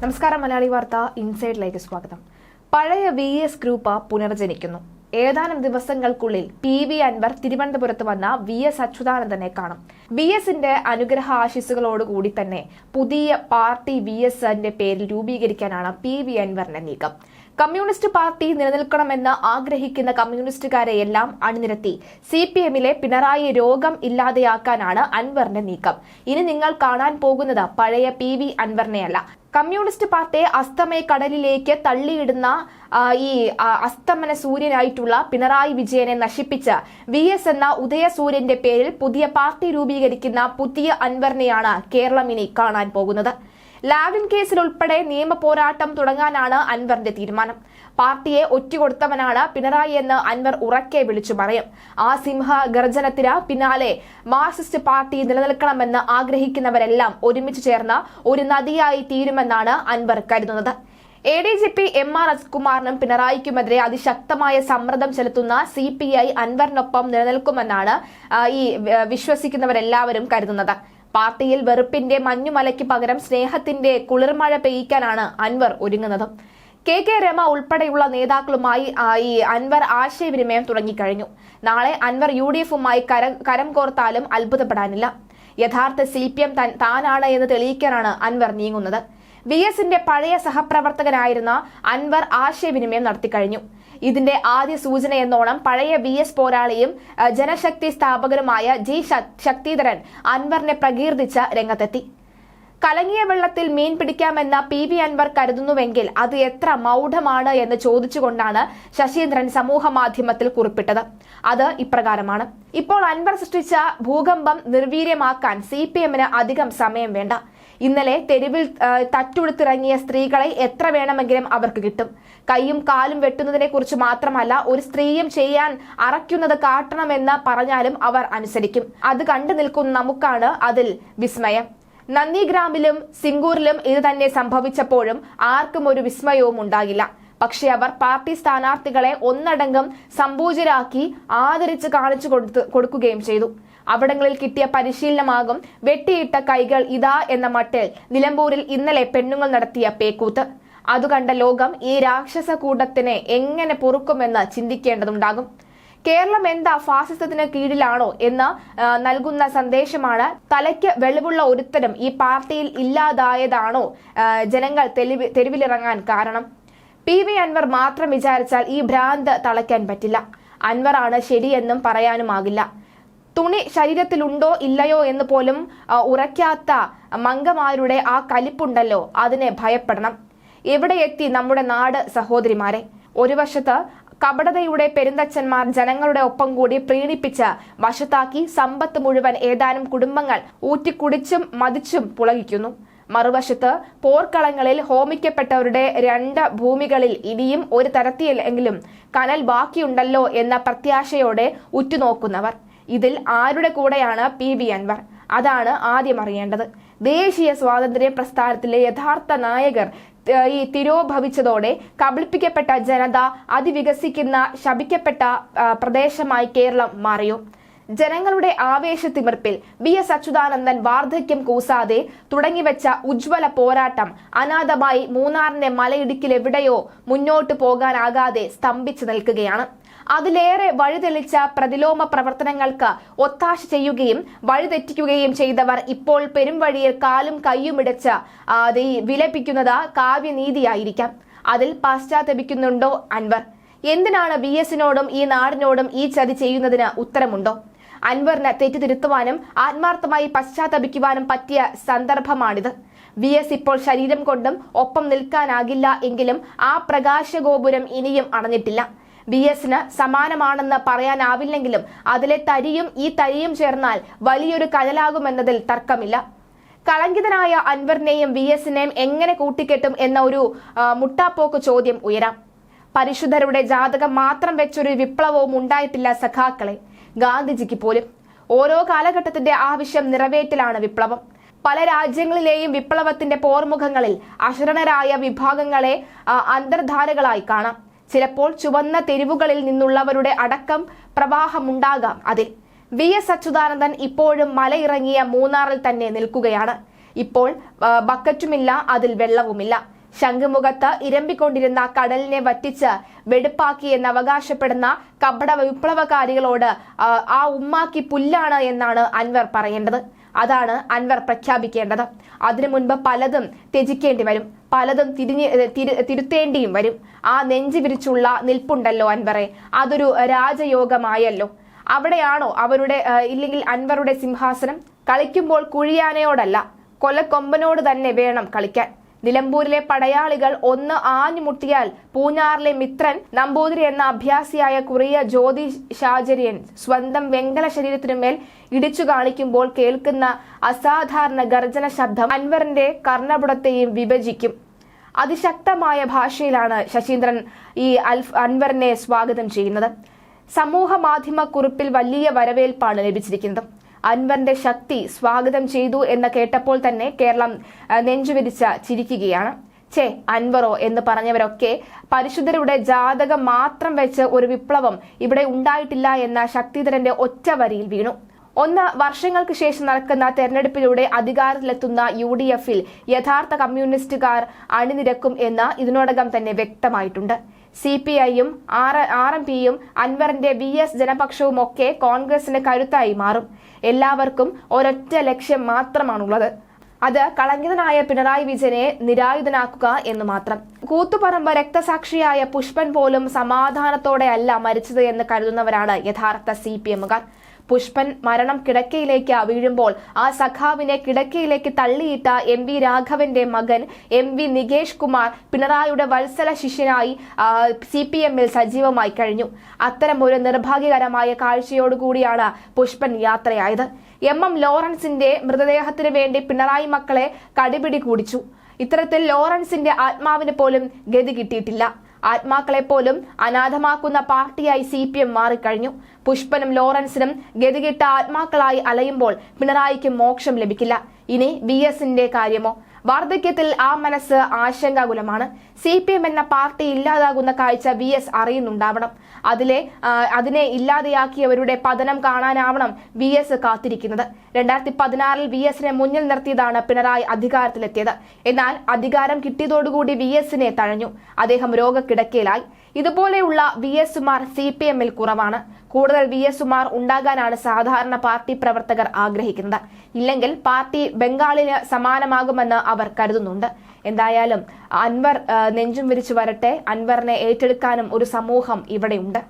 നമസ്കാരം മലയാളി വാർത്ത ഇൻസൈഡിലേക്ക് സ്വാഗതം. പഴയ വി എസ് ഗ്രൂപ്പ് പുനർജനിക്കുന്നു. ഏതാനും ദിവസങ്ങൾക്കുള്ളിൽ പി വി അൻവർ തിരുവനന്തപുരത്ത് വന്ന വി എസ് അച്യുതാനന്ദനെ കാണും. വി എസിന്റെ അനുഗ്രഹ ആശിസുകളോടുകൂടി തന്നെ പുതിയ പാർട്ടി വി എസിന്റെ പേരിൽ രൂപീകരിക്കാനാണ് പി വി അൻവറിന്റെ നീക്കം. കമ്മ്യൂണിസ്റ്റ് പാർട്ടി നിലനിൽക്കണമെന്ന് ആഗ്രഹിക്കുന്ന കമ്മ്യൂണിസ്റ്റുകാരെ എല്ലാം അണിനിരത്തി സി പി എമ്മിലെ പിണറായി രോഗം ഇല്ലാതെയാക്കാനാണ് അൻവറിന്റെ നീക്കം. ഇനി നിങ്ങൾ കാണാൻ പോകുന്നത് പഴയ പി വി അൻവറിനെയല്ല. കമ്മ്യൂണിസ്റ്റ് പാർട്ടിയെ അസ്തമയ കടലിലേക്ക് തള്ളിയിടുന്ന ഈ അസ്തമന സൂര്യനായിട്ടുള്ള പിണറായി വിജയനെ നശിപ്പിച്ച വി എസ് എന്ന ഉദയസൂര്യന്റെ പേരിൽ പുതിയ പാർട്ടി രൂപീകരിക്കുന്ന പുതിയ അൻവറിനെയാണ് കേരളം ഇനി കാണാൻ പോകുന്നത്. ലാവിൻ കേസിൽ ഉൾപ്പെടെ നിയമ പോരാട്ടം തുടങ്ങാനാണ് അൻവറിന്റെ തീരുമാനം. പാർട്ടിയെ ഒറ്റുകൊടുത്തവനാണ് പിണറായി എന്ന് അൻവർ ഉറക്കെ വിളിച്ചു പറയും. ആ സിംഹ ഗർജനത്തിന് പിന്നാലെ മാർക്സിസ്റ്റ് പാർട്ടി നിലനിൽക്കണമെന്ന് ആഗ്രഹിക്കുന്നവരെല്ലാം ഒരുമിച്ച് ചേർന്ന് ഒരു നദിയായി തീരുമെന്നാണ് അൻവർ കരുതുന്നത്. A D G P M R അസ്കുമാറിനും പിണറായിക്കുമെതിരെ അതിശക്തമായ സമ്മർദ്ദം ചെലുത്തുന്ന സി പി ഐ അൻവറിനൊപ്പം നിലനിൽക്കുമെന്നാണ് ഈ വിശ്വസിക്കുന്നവരെല്ലാവരും കരുതുന്നത്. പാർട്ടിയിൽ വെറുപ്പിന്റെ മഞ്ഞുമലയ്ക്ക് പകരം സ്നേഹത്തിന്റെ കുളിർമഴ പെയ്യിക്കാനാണ് അൻവർ ഒരുങ്ങുന്നത്. കെ കെ രമ ഉൾപ്പെടെയുള്ള നേതാക്കളുമായി ആയി അൻവർ ആശയവിനിമയം തുടങ്ങിക്കഴിഞ്ഞു. നാളെ അൻവർ യു ഡി എഫുമായി കരം കരം കോർത്താലും അത്ഭുതപ്പെടാനില്ല. യഥാർത്ഥ സി പി എം താനാണ് എന്ന് തെളിയിക്കാനാണ് അൻവർ നീങ്ങുന്നത്. വി എസിന്റെ പഴയ സഹപ്രവർത്തകനായിരുന്ന അൻവർ ആശയവിനിമയം നടത്തിക്കഴിഞ്ഞു. ഇതിന്റെ ആദ്യ സൂചന എന്നോണം പഴയ വി എസ് പോരാളിയും ജനശക്തി സ്ഥാപകനുമായ ജി ശക്തിധരൻ അൻവറിനെ പ്രകീർത്തിച്ച രംഗത്തെത്തി. കലങ്ങിയ വെള്ളത്തിൽ മീൻ പിടിക്കാമെന്ന പി വി അൻവർ കരുതുന്നുവെങ്കിൽ അത് എത്ര മൗഢമാണ് എന്ന് ചോദിച്ചുകൊണ്ടാണ് ശശീന്ദ്രൻ സമൂഹ മാധ്യമത്തിൽ കുറിപ്പിട്ടത്. അത് ഇപ്രകാരമാണ്. ഇപ്പോൾ അൻവർ സൃഷ്ടിച്ച ഭൂകമ്പം നിർവീര്യമാക്കാൻ സി പി എമ്മിന് അധികം സമയം വേണ്ട. ഇന്നലെ തെരുവിൽ തട്ടുടുത്തിറങ്ങിയ സ്ത്രീകളെ എത്ര വേണമെങ്കിലും അവർക്ക് കിട്ടും. കൈയും കാലും വെട്ടുന്നതിനെ കുറിച്ച് മാത്രമല്ല ഒരു സ്ത്രീയും ചെയ്യാൻ അറയ്ക്കുന്നത് കാട്ടണമെന്ന് പറഞ്ഞാലും അവർ അനുസരിക്കും. അത് കണ്ടു നിൽക്കുന്ന നമുക്കാണ് അതിൽ വിസ്മയം. നന്ദിഗ്രാമിലും സിംഗൂരിലും ഇത് തന്നെ സംഭവിച്ചപ്പോഴും ആർക്കും ഒരു വിസ്മയവും ഉണ്ടാകില്ല പക്ഷെ അവർ പാർട്ടി സ്ഥാനാർത്ഥികളെ ഒന്നടങ്കം സമ്പൂജരാക്കി ആദരിച്ച് കാണിച്ചു കൊടുക്കുകയും ചെയ്തു. അവിടങ്ങളിൽ കിട്ടിയ പരിശീലനമാകും. വെട്ടിയിട്ട കൈകൾ ഇതാ എന്ന മട്ടിൽ നിലമ്പൂരിൽ ഇന്നലെ പെണ്ണുങ്ങൾ നടത്തിയ പേക്കൂത്ത്. അതുകണ്ട ലോകം ഈ രാക്ഷസ കൂട്ടത്തിനെ എങ്ങനെ പൊറുക്കുമെന്ന് ചിന്തിക്കേണ്ടതുണ്ടാകും. കേരളം എന്താ ഫാസിസത്തിന് കീഴിലാണോ എന്ന് നൽകുന്ന സന്ദേശമാണ് തലയ്ക്ക് വെളിവുള്ള ഒരുത്തരം ഈ പാർട്ടിയിൽ ഇല്ലാതായതാണോ ജനങ്ങൾ തെരുവിലിറങ്ങാൻ കാരണം. പി വി അൻവർ മാത്രം വിചാരിച്ചാൽ ഈ ഭ്രാന്ത് തളയ്ക്കാൻ പറ്റില്ല. അൻവറാണ് ശരിയെന്നും പറയാനുമാകില്ല. തുണി ശരീരത്തിലുണ്ടോ ഇല്ലയോ എന്ന് പോലും ഉറയ്ക്കാത്ത മംഗമാരുടെ ആ കലിപ്പുണ്ടല്ലോ അതിനെ ഭയപ്പെടണം. എവിടെ എത്തി നമ്മുടെ നാട് സഹോദരിമാരെ? ഒരു വശത്ത് കപടതയുടെ പെരുന്തച്ഛന്മാർ ജനങ്ങളുടെ ഒപ്പം കൂടി പ്രീണിപ്പിച്ച് വശത്താക്കി സമ്പത്ത് മുഴുവൻ ഏതാനും കുടുംബങ്ങൾ ഊറ്റിക്കുടിച്ചും മതിച്ചും പുളകിക്കുന്നു. മറുവശത്ത് പോർക്കളങ്ങളിൽ ഹോമിക്കപ്പെട്ടവരുടെ രണ്ട് ഭൂമികളിൽ ഇനിയും ഒരു തരത്തിലെങ്കിലും കനൽ ബാക്കിയുണ്ടല്ലോ എന്ന പ്രത്യാശയോടെ ഉറ്റുനോക്കുന്നവർ. ഇതിൽ ആരുടെ കൂടെയാണ് പി ബി അൻവർ? അതാണ് ആദ്യം അറിയേണ്ടത്. ദേശീയ സ്വാതന്ത്ര്യ പ്രസ്ഥാനത്തിലെ യഥാർത്ഥ നായകർ ഈ തിരോഭവിച്ചതോടെ കബളിപ്പിക്കപ്പെട്ട ജനത അതിവികസിക്കുന്ന ശപിക്കപ്പെട്ട പ്രദേശമായി കേരളം മാറിയോ? ജനങ്ങളുടെ ആവേശത്തിമിർപ്പിൽ വി എസ് അച്യുതാനന്ദൻ വാർദ്ധക്യം കൂസാതെ തുടങ്ങിവെച്ച ഉജ്ജ്വല പോരാട്ടം അനാഥമായി മൂന്നാറിന്റെ മലയിടുക്കിലെവിടെയോ മുന്നോട്ടു പോകാനാകാതെ സ്തംഭിച്ചു നിൽക്കുകയാണ്. അതിലേറെ വഴിതെളിച്ച പ്രതിലോമ പ്രവർത്തനങ്ങൾക്ക് ഒത്താശ ചെയ്യുകയും വഴിതെറ്റിക്കുകയും ചെയ്തവർ ഇപ്പോൾ പെരുംവഴിയിൽ കാലും കയ്യുമിടച്ച് വിലപിക്കുന്നത് കാവ്യനീതിയായിരിക്കാം. അതിൽ പാശ്ചാത്തപിക്കുന്നുണ്ടോ അൻവർ? എന്തിനാണ് വി എസിനോടും ഈ നാടിനോടും ഈ ചതി ചെയ്യുന്നതിന് ഉത്തരമുണ്ടോ? അൻവറിന് തെറ്റുതിരുത്തുവാനും ആത്മാർത്ഥമായി പശ്ചാത്തപിക്കുവാനും പറ്റിയ സന്ദർഭമാണിത്. വി എസ് ഇപ്പോൾ ശരീരം കൊണ്ടും ഒപ്പം നിൽക്കാനാകില്ല എങ്കിലും ആ പ്രകാശഗോപുരം ഇനിയും അണഞ്ഞിട്ടില്ല വി എസിന് സമാനമാണെന്ന് പറയാനാവില്ലെങ്കിലും അതിലെ തരിയും ഈ തരിയും ചേർന്നാൽ വലിയൊരു കനലാകുമെന്നതിൽ തർക്കമില്ല. കളങ്കിതനായ അൻവറിനെയും വി എസിനെയും എങ്ങനെ കൂട്ടിക്കെട്ടും എന്ന ഒരു മുട്ടാപ്പോക്ക് ചോദ്യം ഉയരാം. പരിശുദ്ധരുടെ ജാതകം മാത്രം വെച്ചൊരു വിപ്ലവവും ഉണ്ടായിട്ടില്ല സഖാക്കളെ. ഗാന്ധിജിക്ക് പോലും. ഓരോ കാലഘട്ടത്തിന്റെ ആവശ്യം നിറവേറ്റലാണ് വിപ്ലവം. പല രാജ്യങ്ങളിലെയും വിപ്ലവത്തിന്റെ പോർമുഖങ്ങളിൽ അശരണരായ വിഭാഗങ്ങളെ അന്തർധാരകളായി കാണാം. ചിലപ്പോൾ ചുവന്ന തെരുവുകളിൽ നിന്നുള്ളവരുടെ അടക്കം പ്രവാഹമുണ്ടാകാം അതിൽ. വി. എസ്. അച്യുതാനന്ദൻ ഇപ്പോഴും മലയിറങ്ങിയ മൂന്നാറിൽ തന്നെ നിൽക്കുകയാണ്. ഇപ്പോൾ ബക്കറ്റുമില്ല അതിൽ വെള്ളവുമില്ല. ശംഖുമുഖത്ത് ഇരമ്പിക്കൊണ്ടിരുന്ന കടലിനെ വറ്റിച്ച് വെടുപ്പാക്കി എന്ന് അവകാശപ്പെടുന്ന കപട വിപ്ലവകാരികളോട് ആ, ഉമ്മാക്കി പുല്ലാണ് എന്നാണ് അൻവർ പറയേണ്ടത്. അതാണ് അൻവർ പ്രഖ്യാപിക്കേണ്ടത്. അതിനു മുൻപ് പലതും ത്യജിക്കേണ്ടി വരും. പലതും തിരിഞ്ഞ് തിരു- തിരുത്തേണ്ടിയും വരും. ആ നെഞ്ചു വിരിച്ചുള്ള നിൽപ്പുണ്ടല്ലോ അൻവറെ. അതൊരു രാജയോഗമായല്ലോ. അവിടെയാണോ അവരുടെ ഇല്ലെങ്കിൽ അൻവറുടെ സിംഹാസനം? കളിക്കുമ്പോൾ കുഴിയാനയോടല്ല. കൊലക്കൊമ്പനോട് തന്നെ വേണം കളിക്കാൻ. നിലമ്പൂരിലെ പടയാളികൾ ഒന്ന് ആഞ്ഞുമുട്ടിയാൽ പൂഞ്ഞാറിലെ മിത്രൻ നമ്പൂതിരി എന്ന അഭ്യാസിയായ കുറിയ ജ്യോതി ശാചര്യൻ സ്വന്തം വെങ്കല ശരീരത്തിനുമേൽ ഇടിച്ചു കാണിക്കുമ്പോൾ കേൾക്കുന്ന അസാധാരണ ഗർജന ശബ്ദം അൻവറിന്റെ കർണപുടത്തെയും വിഭജിക്കും. അതിശക്തമായ ഭാഷയിലാണ് ശശീന്ദ്രൻ ഈ അൽഫ് അൻവറിനെ സ്വാഗതം ചെയ്യുന്നത്. സമൂഹ മാധ്യമ കുറിപ്പിൽ വലിയ വരവേൽപ്പാണ് ലഭിച്ചിരിക്കുന്നത്. അൻവറിന്റെ ശക്തി സ്വാഗതം ചെയ്തു എന്ന് കേട്ടപ്പോൾ തന്നെ കേരളം നെഞ്ചുവിരിച്ച ചിരിക്കുകയാണ്. ചേ അൻവറോ എന്ന് പറഞ്ഞവരൊക്കെ പരിശുദ്ധരുടെ ജാതകം മാത്രം വെച്ച് ഒരു വിപ്ലവം ഇവിടെ ഉണ്ടായിട്ടില്ല എന്ന ശക്തിധരന്റെ ഒറ്റ വരിയിൽ വീണു. ഒന്ന് വർഷങ്ങൾക്ക് ശേഷം നടക്കുന്ന തെരഞ്ഞെടുപ്പിലൂടെ അധികാരത്തിലെത്തുന്ന യു ഡി എഫിൽ യഥാർത്ഥ കമ്മ്യൂണിസ്റ്റുകാർ അണിനിരക്കും എന്ന് ഇതിനോടകം തന്നെ വ്യക്തമായിട്ടുണ്ട്. സി പി ഐയും ആർ ആർ എം പിയും അൻവറിന്റെ വി എസ് ജനപക്ഷവും ഒക്കെ കോൺഗ്രസിന് കരുത്തായി മാറും. എല്ലാവർക്കും ഒരൊറ്റ ലക്ഷ്യം മാത്രമാണുള്ളത്. അത് കളങ്കിതനായ പിണറായി വിജയനെ നിരായുധനാക്കുക എന്ന് മാത്രം. കൂത്തുപറമ്പ് രക്തസാക്ഷിയായ പുഷ്പൻ പോലും സമാധാനത്തോടെ അല്ല മരിച്ചത് എന്ന് കരുതുന്നവരാണ് യഥാർത്ഥ സി പി എമ്മുകാർ. പുഷ്പൻ മരണം കിടക്കയിലേക്ക് വീഴുമ്പോൾ ആ സഖാവിനെ കിടക്കയിലേക്ക് തള്ളിയിട്ട എം വി രാഘവന്റെ മകൻ എം വി നികേഷ് കുമാർ പിണറായിയുടെ വത്സല ശിഷ്യനായി സി പി എമ്മിൽ സജീവമായി കഴിഞ്ഞു. അത്തരം ഒരു നിർഭാഗ്യകരമായ കാഴ്ചയോടുകൂടിയാണ് പുഷ്പൻ യാത്രയായത്. എം എം ലോറൻസിന്റെ മൃതദേഹത്തിന് വേണ്ടി പിണറായി മക്കളെ കടിപിടി കൂടിച്ചു. ഇത്തരത്തിൽ ലോറൻസിന്റെ ആത്മാവിന് പോലും ഗതി കിട്ടിയിട്ടില്ല. ആത്മാക്കളെ പോലും അനാഥമാക്കുന്ന പാർട്ടിയായി സി പി എം മാറിക്കഴിഞ്ഞു. പുഷ്പനും ലോറൻസിനും ഗതികെട്ട ആത്മാക്കളായി അലയുമ്പോൾ പിണറായിക്ക് മോക്ഷം ലഭിക്കില്ല. ഇനി വി എസിന്റെ കാര്യമോ? വാർദ്ധക്യത്തിൽ ആ മനസ്സ് ആശങ്കാകുലമാണ്. സി പി എം എന്ന പാർട്ടി ഇല്ലാതാകുന്ന കാഴ്ച വി എസ് അറിയുന്നുണ്ടാവണം. അതിലെ അതിനെ ഇല്ലാതെയാക്കിയവരുടെ പതനം കാണാനാവണം വി എസ് കാത്തിരിക്കുന്നത്. രണ്ടായിരത്തി പതിനാറിൽ വി എസിനെ മുന്നിൽ നിർത്തിയതാണ് പിണറായി അധികാരത്തിലെത്തിയത്. എന്നാൽ അധികാരം കിട്ടിയതോടുകൂടി വി എസിനെ തഴഞ്ഞു. അദ്ദേഹം രോഗക്കിടക്കയിലായി. ഇതുപോലെയുള്ള വി എസുമാർ സി പി എമ്മിൽ കുറവാണ്. കൂടുതൽ വി എസുമാർ ഉണ്ടാകാനാണ് സാധാരണ പാർട്ടി പ്രവർത്തകർ ആഗ്രഹിക്കുന്നത്. ഇല്ലെങ്കിൽ പാർട്ടി ബംഗാളിന് സമാനമാകുമെന്ന് അവർ കരുതുന്നുണ്ട്. എന്തായാലും അൻവർ നെഞ്ചും വിരിച്ചു വരട്ടെ. അൻവറിനെ ഏറ്റെടുക്കാനും ഒരു സമൂഹം ഇവിടെയുണ്ട്.